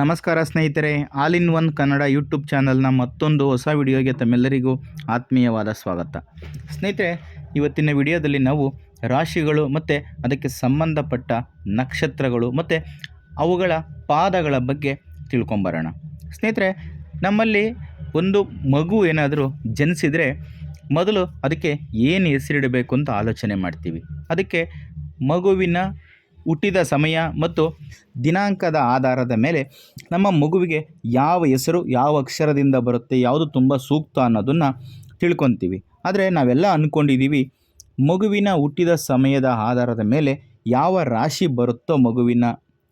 ನಮಸ್ಕಾರ ಸ್ನೇಹಿತರೆ, all in one Kannada YouTube ಚಾನಲ್ನ ಮತ್ತೊಂದು ಹೊಸ ವಿಡಿಯೋಗೆ ತಮ್ಮೆಲ್ಲರಿಗೂ ಆತ್ಮೀಯವಾದ ಸ್ವಾಗತ. ಸ್ನೇಹಿತರೆ, ಇವತ್ತಿನ ವಿಡಿಯೋದಲ್ಲಿ ನಾವು ರಾಶಿಗಳು ಮತ್ತು ಅದಕ್ಕೆ ಸಂಬಂಧಪಟ್ಟ ನಕ್ಷತ್ರಗಳು ಮತ್ತು ಅವುಗಳ ಪಾದಗಳ ಬಗ್ಗೆ ತಿಳ್ಕೊಂಬರೋಣ. ಸ್ನೇಹಿತರೆ, ನಮ್ಮಲ್ಲಿ ಒಂದು ಮಗು ಏನಾದರೂ ಜನಿಸಿದರೆ ಮೊದಲು ಅದಕ್ಕೆ ಏನು ಹೆಸರಿಡಬೇಕು ಅಂತ ಆಲೋಚನೆ ಮಾಡ್ತೀವಿ. ಅದಕ್ಕೆ ಮಗುವಿನ ಹುಟ್ಟಿದ ಸಮಯ ಮತ್ತು ದಿನಾಂಕದ ಆಧಾರದ ಮೇಲೆ ನಮ್ಮ ಮಗುವಿಗೆ ಯಾವ ಹೆಸರು, ಯಾವ ಅಕ್ಷರದಿಂದ ಬರುತ್ತೆ, ಯಾವುದು ತುಂಬ ಸೂಕ್ತ ಅನ್ನೋದನ್ನು ತಿಳ್ಕೊತೀವಿ. ಆದರೆ ನಾವೆಲ್ಲ ಅಂದ್ಕೊಂಡಿದ್ದೀವಿ ಮಗುವಿನ ಹುಟ್ಟಿದ ಸಮಯದ ಆಧಾರದ ಮೇಲೆ ಯಾವ ರಾಶಿ ಬರುತ್ತೋ ಮಗುವಿನ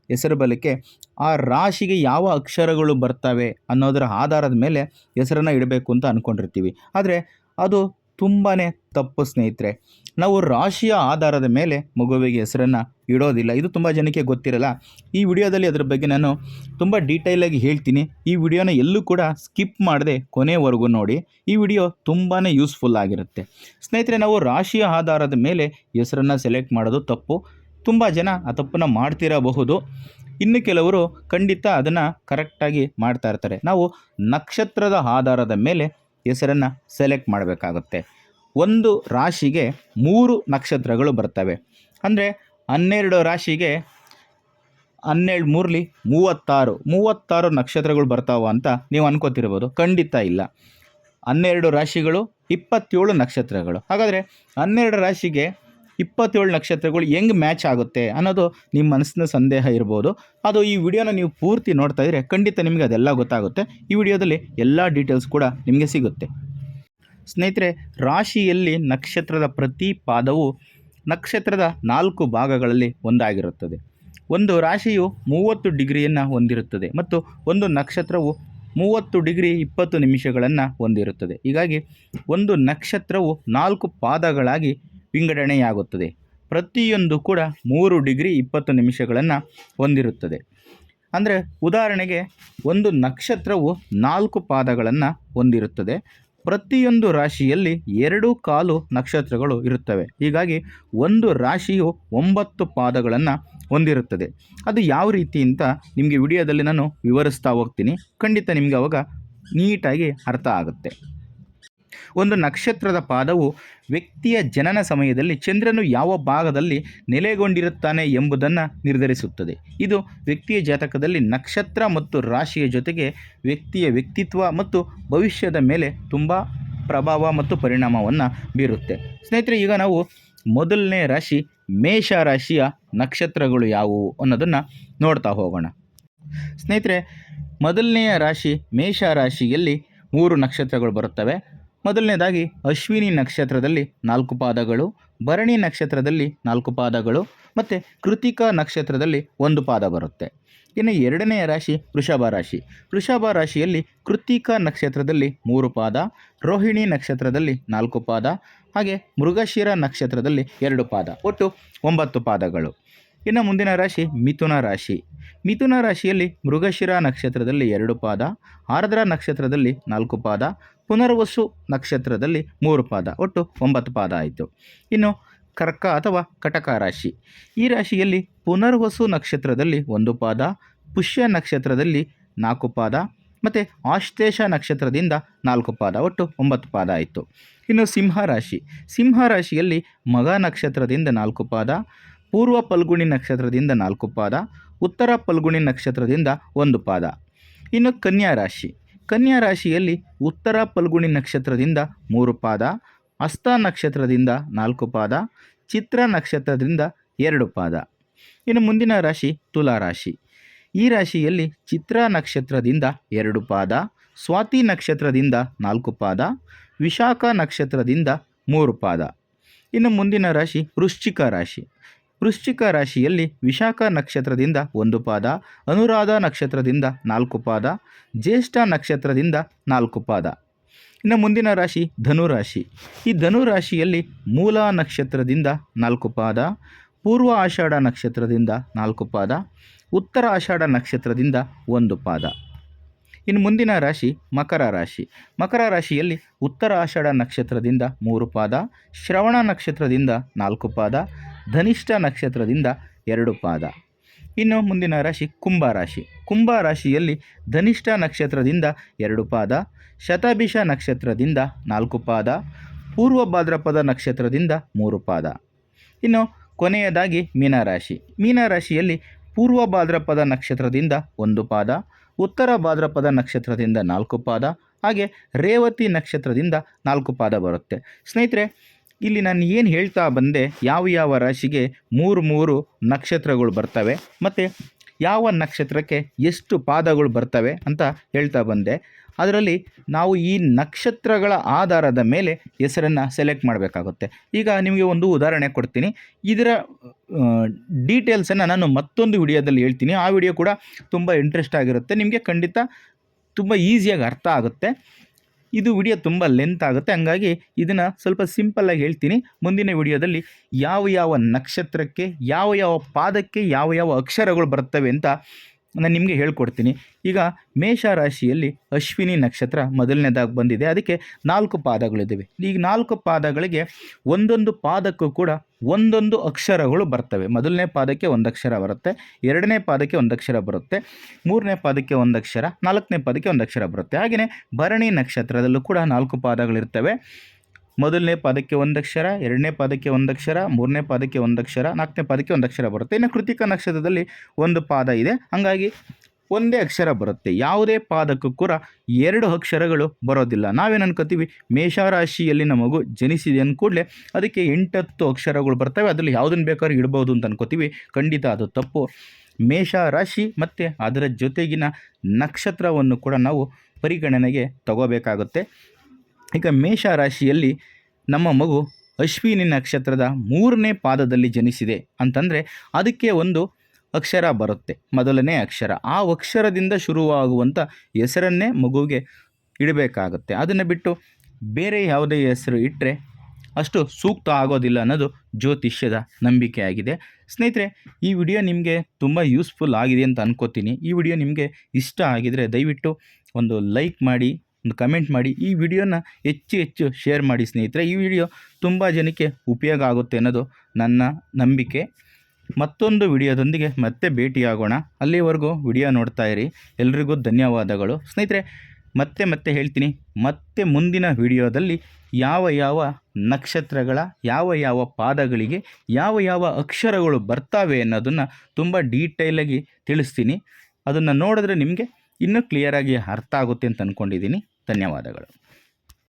ಹೆಸರು ಬಲಕ್ಕೆ ಆ ರಾಶಿಗೆ ಯಾವ ಅಕ್ಷರಗಳು ಬರ್ತವೆ ಅನ್ನೋದರ ಆಧಾರದ ಮೇಲೆ ಹೆಸರನ್ನು ಇಡಬೇಕು ಅಂತ ಅಂದ್ಕೊಂಡಿರ್ತೀವಿ ಆದರೆ ಅದು ತುಂಬಾ ತಪ್ಪು ಸ್ನೇಹಿತರೆ. ನಾವು ರಾಶಿಯ ಆಧಾರದ ಮೇಲೆ ಮಗುವಿಗೆ ಹೆಸರನ್ನು ಇಡೋದಿಲ್ಲ. ಇದು ತುಂಬ ಜನಕ್ಕೆ ಗೊತ್ತಿರಲ್ಲ. ಈ ವಿಡಿಯೋದಲ್ಲಿ ಅದರ ಬಗ್ಗೆ ನಾನು ತುಂಬ ಡೀಟೇಲಾಗಿ ಹೇಳ್ತೀನಿ. ಈ ವಿಡಿಯೋನ ಎಲ್ಲೂ ಕೂಡ ಸ್ಕಿಪ್ ಮಾಡದೆ ಕೊನೆವರೆಗೂ ನೋಡಿ. ಈ ವಿಡಿಯೋ ತುಂಬಾ ಯೂಸ್ಫುಲ್ ಆಗಿರುತ್ತೆ. ಸ್ನೇಹಿತರೆ, ನಾವು ರಾಶಿಯ ಆಧಾರದ ಮೇಲೆ ಹೆಸರನ್ನು ಸೆಲೆಕ್ಟ್ ಮಾಡೋದು ತಪ್ಪು. ತುಂಬ ಜನ ಆ ತಪ್ಪನ್ನು ಮಾಡ್ತಿರಬಹುದು. ಇನ್ನು ಕೆಲವರು ಖಂಡಿತ ಅದನ್ನು ಕರೆಕ್ಟಾಗಿ ಮಾಡ್ತಾ ಇರ್ತಾರೆ. ನಾವು ನಕ್ಷತ್ರದ ಆಧಾರದ ಮೇಲೆ ಹೆಸರನ್ನು ಸೆಲೆಕ್ಟ್ ಮಾಡಬೇಕಾಗುತ್ತೆ. ಒಂದು ರಾಶಿಗೆ ಮೂರು ನಕ್ಷತ್ರಗಳು ಬರ್ತವೆ. ಅಂದರೆ ಹನ್ನೆರಡು ರಾಶಿಗೆ ಹನ್ನೆರಡು ಮೂರಲಿ ಮೂವತ್ತಾರು ಮೂವತ್ತಾರು ನಕ್ಷತ್ರಗಳು ಬರ್ತಾವ ಅಂತ ನೀವು ಅನ್ಕೋತಿರ್ಬೋದು. ಖಂಡಿತ ಇಲ್ಲ. ಹನ್ನೆರಡು ರಾಶಿಗಳು ಇಪ್ಪತ್ತೇಳು ನಕ್ಷತ್ರಗಳು. ಹಾಗಾದರೆ ಹನ್ನೆರಡು ರಾಶಿಗೆ ಇಪ್ಪತ್ತೇಳು ನಕ್ಷತ್ರಗಳು ಹೆಂಗೆ ಮ್ಯಾಚ್ ಆಗುತ್ತೆ ಅನ್ನೋದು ನಿಮ್ಮ ಮನಸ್ಸಿನ ಸಂದೇಹ ಇರ್ಬೋದು. ಅದು ಈ ವಿಡಿಯೋನ ನೀವು ಪೂರ್ತಿ ನೋಡ್ತಾ ಇದ್ದರೆ ಖಂಡಿತ ನಿಮಗೆ ಅದೆಲ್ಲ ಗೊತ್ತಾಗುತ್ತೆ. ಈ ವಿಡಿಯೋದಲ್ಲಿ ಎಲ್ಲ ಡೀಟೇಲ್ಸ್ ಕೂಡ ನಿಮಗೆ ಸಿಗುತ್ತೆ. ಸ್ನೇಹಿತರೆ, ರಾಶಿಯಲ್ಲಿ ನಕ್ಷತ್ರದ ಪ್ರತಿ ಪಾದವು ನಕ್ಷತ್ರದ ನಾಲ್ಕು ಭಾಗಗಳಲ್ಲಿ ಒಂದಾಗಿರುತ್ತದೆ. ಒಂದು ರಾಶಿಯು ಮೂವತ್ತು ಡಿಗ್ರಿಯನ್ನು ಹೊಂದಿರುತ್ತದೆ ಮತ್ತು ಒಂದು ನಕ್ಷತ್ರವು ಮೂವತ್ತು ಡಿಗ್ರಿ ಇಪ್ಪತ್ತು ನಿಮಿಷಗಳನ್ನು ಹೊಂದಿರುತ್ತದೆ. ಹೀಗಾಗಿ ಒಂದು ನಕ್ಷತ್ರವು ನಾಲ್ಕು ಪಾದಗಳಾಗಿ ವಿಂಗಡಣೆಯಾಗುತ್ತದೆ. ಪ್ರತಿಯೊಂದು ಕೂಡ ಮೂರು ಡಿಗ್ರಿ ಇಪ್ಪತ್ತು ನಿಮಿಷಗಳನ್ನು ಹೊಂದಿರುತ್ತದೆ. ಅಂದರೆ ಉದಾಹರಣೆಗೆ ಒಂದು ನಕ್ಷತ್ರವು ನಾಲ್ಕು ಪಾದಗಳನ್ನು ಹೊಂದಿರುತ್ತದೆ. ಪ್ರತಿಯೊಂದು ರಾಶಿಯಲ್ಲಿ ಎರಡು ಕಾಲು ನಕ್ಷತ್ರಗಳು ಇರುತ್ತವೆ. ಹೀಗಾಗಿ ಒಂದು ರಾಶಿಯು ಒಂಬತ್ತು ಪಾದಗಳನ್ನು ಹೊಂದಿರುತ್ತದೆ. ಅದು ಯಾವ ರೀತಿ ಅಂತ ನಿಮಗೆ ವಿಡಿಯೋದಲ್ಲಿ ನಾನು ವಿವರಿಸ್ತಾ ಹೋಗ್ತೀನಿ. ಖಂಡಿತ ನಿಮಗೆ ಅವಾಗ ನೀಟಾಗಿ ಅರ್ಥ ಆಗುತ್ತೆ. ಒಂದು ನಕ್ಷತ್ರದ ಪಾದವು ವ್ಯಕ್ತಿಯ ಜನನ ಸಮಯದಲ್ಲಿ ಚಂದ್ರನು ಯಾವ ಭಾಗದಲ್ಲಿ ನೆಲೆಗೊಂಡಿರುತ್ತಾನೆ ಎಂಬುದನ್ನು ನಿರ್ಧರಿಸುತ್ತದೆ. ಇದು ವ್ಯಕ್ತಿಯ ಜಾತಕದಲ್ಲಿ ನಕ್ಷತ್ರ ಮತ್ತು ರಾಶಿಯ ಜೊತೆಗೆ ವ್ಯಕ್ತಿಯ ವ್ಯಕ್ತಿತ್ವ ಮತ್ತು ಭವಿಷ್ಯದ ಮೇಲೆ ತುಂಬ ಪ್ರಭಾವ ಮತ್ತು ಪರಿಣಾಮವನ್ನು ಬೀರುತ್ತೆ. ಸ್ನೇಹಿತರೆ, ಈಗ ನಾವು ಮೊದಲನೇ ರಾಶಿ ಮೇಷ ರಾಶಿಯ ನಕ್ಷತ್ರಗಳು ಯಾವುವು ಅನ್ನೋದನ್ನು ನೋಡ್ತಾ ಹೋಗೋಣ. ಸ್ನೇಹಿತರೆ, ಮೊದಲನೆಯ ರಾಶಿ ಮೇಷ ರಾಶಿಯಲ್ಲಿ ಮೂರು ನಕ್ಷತ್ರಗಳು ಬರುತ್ತವೆ. ಮೊದಲನೇದಾಗಿ ಅಶ್ವಿನಿ ನಕ್ಷತ್ರದಲ್ಲಿ ನಾಲ್ಕು ಪಾದಗಳು, ಭರಣಿ ನಕ್ಷತ್ರದಲ್ಲಿ ನಾಲ್ಕು ಪಾದಗಳು ಮತ್ತು ಕೃತಿಕಾ ನಕ್ಷತ್ರದಲ್ಲಿ ಒಂದು ಪಾದ ಬರುತ್ತೆ. ಇನ್ನು ಎರಡನೆಯ ರಾಶಿ ವೃಷಭ ರಾಶಿ. ವೃಷಭ ರಾಶಿಯಲ್ಲಿ ಕೃತಿಕಾ ನಕ್ಷತ್ರದಲ್ಲಿ ಮೂರು ಪಾದ, ರೋಹಿಣಿ ನಕ್ಷತ್ರದಲ್ಲಿ ನಾಲ್ಕು ಪಾದ, ಹಾಗೆ ಮೃಗಶಿರ ನಕ್ಷತ್ರದಲ್ಲಿ ಎರಡು ಪಾದ, ಒಟ್ಟು ಒಂಬತ್ತು ಪಾದಗಳು. ಇನ್ನು ಮುಂದಿನ ರಾಶಿ ಮಿಥುನ ರಾಶಿ. ಮಿಥುನ ರಾಶಿಯಲ್ಲಿ ಮೃಗಶಿರ ನಕ್ಷತ್ರದಲ್ಲಿ ಎರಡು ಪಾದ, ಆರ್ದ್ರ ನಕ್ಷತ್ರದಲ್ಲಿ ನಾಲ್ಕು ಪಾದ, ಪುನರ್ವಸು ನಕ್ಷತ್ರದಲ್ಲಿ ಮೂರು ಪಾದ, ಒಟ್ಟು ಒಂಬತ್ತು ಪಾದ ಆಯಿತು. ಇನ್ನು ಕರ್ಕ ಅಥವಾ ಕಟಕ ರಾಶಿ. ಈ ರಾಶಿಯಲ್ಲಿ ಪುನರ್ವಸು ನಕ್ಷತ್ರದಲ್ಲಿ ಒಂದು ಪಾದ, ಪುಷ್ಯ ನಕ್ಷತ್ರದಲ್ಲಿ ನಾಲ್ಕು ಪಾದ, ಮತ್ತು ಆಶ್ಲೇಷ ನಕ್ಷತ್ರದಿಂದ ನಾಲ್ಕು ಪಾದ, ಒಟ್ಟು ಒಂಬತ್ತು ಪಾದ ಆಯಿತು. ಇನ್ನು ಸಿಂಹ ರಾಶಿ. ಸಿಂಹ ರಾಶಿಯಲ್ಲಿ ಮಗ ನಕ್ಷತ್ರದಿಂದ ನಾಲ್ಕು ಪಾದ ಪೂರ್ವ ಪಲ್ಗುಣಿ ನಕ್ಷತ್ರದಿಂದ ನಾಲ್ಕು ಪಾದ, ಉತ್ತರ ಪಲ್ಗುಣಿ ನಕ್ಷತ್ರದಿಂದ ಒಂದು ಪಾದ. ಇನ್ನು ಕನ್ಯಾ ರಾಶಿ. ಕನ್ಯಾ ರಾಶಿಯಲ್ಲಿ ಉತ್ತರ ಪಲ್ಗುಣಿ ನಕ್ಷತ್ರದಿಂದ ಮೂರು ಪಾದ, ಅಸ್ತ ನಕ್ಷತ್ರದಿಂದ ನಾಲ್ಕು ಪಾದ, ಚಿತ್ರ ನಕ್ಷತ್ರದಿಂದ ಎರಡು ಪಾದ. ಇನ್ನು ಮುಂದಿನ ರಾಶಿ ತುಲಾ ರಾಶಿ. ಈ ರಾಶಿಯಲ್ಲಿ ಚಿತ್ರ ನಕ್ಷತ್ರದಿಂದ ಎರಡು ಪಾದ, ಸ್ವಾತಿ ನಕ್ಷತ್ರದಿಂದ ನಾಲ್ಕು ಪಾದ, ವಿಶಾಖ ನಕ್ಷತ್ರದಿಂದ ಮೂರು ಪಾದ. ಇನ್ನು ಮುಂದಿನ ರಾಶಿ ವೃಶ್ಚಿಕ ರಾಶಿ. ವೃಶ್ಚಿಕ ರಾಶಿಯಲ್ಲಿ ವಿಶಾಖ ನಕ್ಷತ್ರದಿಂದ ಒಂದು ಪಾದ, ಅನುರಾಧ ನಕ್ಷತ್ರದಿಂದ ನಾಲ್ಕು ಪಾದ, ಜ್ಯೇಷ್ಠ ನಕ್ಷತ್ರದಿಂದ ನಾಲ್ಕು ಪಾದ. ಇನ್ನು ಮುಂದಿನ ರಾಶಿ ಧನುರಾಶಿ. ಈ ಧನುರಾಶಿಯಲ್ಲಿ ಮೂಲ ನಕ್ಷತ್ರದಿಂದ ನಾಲ್ಕು ಪಾದ, ಪೂರ್ವ ಆಷಾಢ ನಕ್ಷತ್ರದಿಂದ ನಾಲ್ಕು ಪಾದ, ಉತ್ತರ ಆಷಾಢ ನಕ್ಷತ್ರದಿಂದ ಒಂದು ಪಾದ. ಇನ್ನು ಮುಂದಿನ ರಾಶಿ ಮಕರ ರಾಶಿ. ಮಕರ ರಾಶಿಯಲ್ಲಿ ಉತ್ತರ ಆಷಾಢ ನಕ್ಷತ್ರದಿಂದ ಮೂರು ಪಾದ, ಶ್ರವಣ ನಕ್ಷತ್ರದಿಂದ ನಾಲ್ಕು ಪಾದ ಧನಿಷ್ಠ ನಕ್ಷತ್ರದಿಂದ ಎರಡು ಪಾದ. ಇನ್ನು ಮುಂದಿನ ರಾಶಿ ಕುಂಭ ರಾಶಿ. ಕುಂಭ ರಾಶಿಯಲ್ಲಿ ಧನಿಷ್ಠ ನಕ್ಷತ್ರದಿಂದ ಎರಡು ಪಾದ, ಶತಭಿಷ ನಕ್ಷತ್ರದಿಂದ ನಾಲ್ಕು ಪಾದ, ಪೂರ್ವ ಭಾದ್ರಪದ ನಕ್ಷತ್ರದಿಂದ ಮೂರು ಪಾದ. ಇನ್ನು ಕೊನೆಯದಾಗಿ ಮೀನರಾಶಿ ಮೀನರಾಶಿಯಲ್ಲಿ ಪೂರ್ವ ಭಾದ್ರಪದ ನಕ್ಷತ್ರದಿಂದ ಒಂದು ಪಾದ, ಉತ್ತರ ಭಾದ್ರಪದ ನಕ್ಷತ್ರದಿಂದ ನಾಲ್ಕು ಪಾದ, ಹಾಗೆ ರೇವತಿ ನಕ್ಷತ್ರದಿಂದ ನಾಲ್ಕು ಪಾದ ಬರುತ್ತೆ. ಸ್ನೇಹಿತರೆ ಇಲ್ಲಿ ನಾನು ಏನು ಹೇಳ್ತಾ ಬಂದೆ, ಯಾವ ಯಾವ ರಾಶಿಗೆ ಮೂರು ಮೂರು ನಕ್ಷತ್ರಗಳು ಬರ್ತವೆ ಮತ್ತು ಯಾವ ನಕ್ಷತ್ರಕ್ಕೆ ಎಷ್ಟು ಪಾದಗಳು ಬರ್ತವೆ ಅಂತ ಹೇಳ್ತಾ ಬಂದೆ. ಅದರಲ್ಲಿ ನಾವು ಈ ನಕ್ಷತ್ರಗಳ ಆಧಾರದ ಮೇಲೆ ಹೆಸರನ್ನು ಸೆಲೆಕ್ಟ್ ಮಾಡಬೇಕಾಗುತ್ತೆ. ಈಗ ನಿಮಗೆ ಒಂದು ಉದಾಹರಣೆ ಕೊಡ್ತೀನಿ. ಇದರ ಡೀಟೇಲ್ಸನ್ನು ನಾನು ಮತ್ತೊಂದು ವಿಡಿಯೋದಲ್ಲಿ ಹೇಳ್ತೀನಿ. ಆ ವಿಡಿಯೋ ಕೂಡ ತುಂಬ ಇಂಟ್ರೆಸ್ಟ್ ಆಗಿರುತ್ತೆ. ನಿಮಗೆ ಖಂಡಿತ ತುಂಬ ಈಸಿಯಾಗಿ ಅರ್ಥ ಆಗುತ್ತೆ. ಇದು ವಿಡಿಯೋ ತುಂಬ ಲೆಂತ್ ಆಗುತ್ತೆ. ಹಂಗಾಗಿ ಇದನ್ನು ಸ್ವಲ್ಪ ಸಿಂಪಲ್ಲಾಗಿ ಹೇಳ್ತೀನಿ. ಮುಂದಿನ ವಿಡಿಯೋದಲ್ಲಿ ಯಾವ ಯಾವ ನಕ್ಷತ್ರಕ್ಕೆ, ಯಾವ ಯಾವ ಪಾದಕ್ಕೆ, ಯಾವ ಯಾವ ಅಕ್ಷರಗಳು ಬರ್ತವೆ ಅಂತ ನಾನು ನಿಮಗೆ ಹೇಳ್ಕೊಡ್ತೀನಿ. ಈಗ ಮೇಷ ರಾಶಿಯಲ್ಲಿ ಅಶ್ವಿನಿ ನಕ್ಷತ್ರ ಮೊದಲನೇದಾಗಿ ಬಂದಿದೆ. ಅದಕ್ಕೆ ನಾಲ್ಕು ಪಾದಗಳಿದ್ದಾವೆ ಈಗ ನಾಲ್ಕು ಪಾದಗಳಿಗೆ ಒಂದೊಂದು ಪಾದಕ್ಕೂ ಕೂಡ ಒಂದೊಂದು ಅಕ್ಷರಗಳು ಬರ್ತವೆ. ಮೊದಲನೇ ಪಾದಕ್ಕೆ ಒಂದು ಅಕ್ಷರ ಬರುತ್ತೆ, ಎರಡನೇ ಪಾದಕ್ಕೆ ಒಂದು ಅಕ್ಷರ ಬರುತ್ತೆ, ಮೂರನೇ ಪಾದಕ್ಕೆ ಒಂದು ಅಕ್ಷರ, ನಾಲ್ಕನೇ ಪಾದಕ್ಕೆ ಒಂದು ಅಕ್ಷರ ಬರುತ್ತೆ. ಹಾಗೆಯೇ ಭರಣಿ ನಕ್ಷತ್ರದಲ್ಲೂ ಕೂಡ ನಾಲ್ಕು ಪಾದಗಳಿರ್ತವೆ. ಮೊದಲನೇ ಪದಕ್ಕೆ ಒಂದಕ್ಷರ ಎರಡನೇ ಪದಕ್ಕೆ ಒಂದಕ್ಷರ ಮೂರನೇ ಪದಕ್ಕೆ ಒಂದು ಅಕ್ಷರ, ನಾಲ್ಕನೇ ಪದಕ್ಕೆ ಒಂದು ಅಕ್ಷರ ಬರುತ್ತೆ. ಇನ್ನು ಕೃತಿಕ ನಕ್ಷತ್ರದಲ್ಲಿ ಒಂದು ಪಾದ ಇದೆ. ಹಾಗಾಗಿ ಒಂದೇ ಅಕ್ಷರ ಬರುತ್ತೆ. ಯಾವುದೇ ಪಾದಕ್ಕೂ ಕೂಡ ಎರಡು ಅಕ್ಷರಗಳು ಬರೋದಿಲ್ಲ. ನಾವೇನು ಅನ್ಕೋತೀವಿ? ಮೇಷರಾಶಿಯಲ್ಲಿ ಮಗು ಜನಿಸಿದೆ ಅಂದ ಕೂಡಲೇ ಅದಕ್ಕೆ ಎಂಟತ್ತು ಅಕ್ಷರಗಳು ಬರ್ತವೆ. ಅದರಲ್ಲಿ ಯಾವುದನ್ನು ಬೇಕಾದ್ರೂ ಇಡ್ಬೋದು ಅಂತ ಅನ್ಕೋತೀವಿ. ಖಂಡಿತ ಅದು ತಪ್ಪು. ಮೇಷ ರಾಶಿ ಮತ್ತು ಅದರ ಜೊತೆಗಿನ ನಕ್ಷತ್ರವನ್ನು ಕೂಡ ನಾವು ಪರಿಗಣನೆಗೆ ತಗೋಬೇಕಾಗುತ್ತೆ. ಈಗ ಮೇಷ ರಾಶಿಯಲ್ಲಿ ನಮ್ಮ ಮಗು ಅಶ್ವಿನಿ ನಕ್ಷತ್ರದ ಮೂರನೇ ಪಾದದಲ್ಲಿ ಜನಿಸಿದೆ ಅಂತಂದರೆ ಅದಕ್ಕೆ ಒಂದು ಅಕ್ಷರ ಬರುತ್ತೆ. ಮೊದಲನೇ ಅಕ್ಷರ. ಆ ಅಕ್ಷರದಿಂದ ಶುರುವಾಗುವಂಥ ಹೆಸರನ್ನೇ ಮಗುವಿಗೆ ಇಡಬೇಕಾಗುತ್ತೆ. ಅದನ್ನು ಬಿಟ್ಟು ಬೇರೆ ಯಾವುದೇ ಹೆಸರು ಇಟ್ಟರೆ ಅಷ್ಟು ಸೂಕ್ತ ಆಗೋದಿಲ್ಲ ಅನ್ನೋದು ಜ್ಯೋತಿಷ್ಯದ ನಂಬಿಕೆ ಆಗಿದೆ ಸ್ನೇಹಿತರೆ, ಈ ವಿಡಿಯೋ ನಿಮಗೆ ತುಂಬ ಯೂಸ್ಫುಲ್ ಆಗಿದೆ ಅಂತ ಅನ್ಕೋತೀನಿ. ಈ ವಿಡಿಯೋ ನಿಮಗೆ ಇಷ್ಟ ಆಗಿದರೆ ದಯವಿಟ್ಟು ಒಂದು ಲೈಕ್ ಮಾಡಿ ಒಂದು ಕಮೆಂಟ್ ಮಾಡಿ, ಈ ವಿಡಿಯೋನ ಹೆಚ್ಚು ಹೆಚ್ಚು ಶೇರ್ ಮಾಡಿ ಸ್ನೇಹಿತರೆ. ಈ ವಿಡಿಯೋ ತುಂಬ ಜನಕ್ಕೆ ಉಪಯೋಗ ಆಗುತ್ತೆ ಅನ್ನೋದು ನನ್ನ ನಂಬಿಕೆ. ಮತ್ತೊಂದು ವಿಡಿಯೋದೊಂದಿಗೆ ಮತ್ತೆ ಭೇಟಿಯಾಗೋಣ. ಅಲ್ಲಿವರೆಗೂ ವಿಡಿಯೋ ನೋಡ್ತಾ ಇರಿ. ಎಲ್ರಿಗೂ ಧನ್ಯವಾದಗಳು. ಸ್ನೇಹಿತರೆ, ಮತ್ತೆ ಮತ್ತೆ ಹೇಳ್ತೀನಿ, ಮತ್ತೆ ಮುಂದಿನ ವಿಡಿಯೋದಲ್ಲಿ ಯಾವ ಯಾವ ನಕ್ಷತ್ರಗಳ, ಯಾವ ಯಾವ ಪಾದಗಳಿಗೆ, ಯಾವ ಯಾವ ಅಕ್ಷರಗಳು ಬರ್ತಾವೆ ಅನ್ನೋದನ್ನು ತುಂಬ ಡೀಟೇಲಾಗಿ ತಿಳಿಸ್ತೀನಿ. ಅದನ್ನು ನೋಡಿದ್ರೆ ನಿಮಗೆ ಇನ್ನೂ ಕ್ಲಿಯರಾಗಿ ಅರ್ಥ ಆಗುತ್ತೆ ಅಂತ ಅಂದ್ಕೊಂಡಿದ್ದೀನಿ ಧನ್ಯವಾದಗಳು.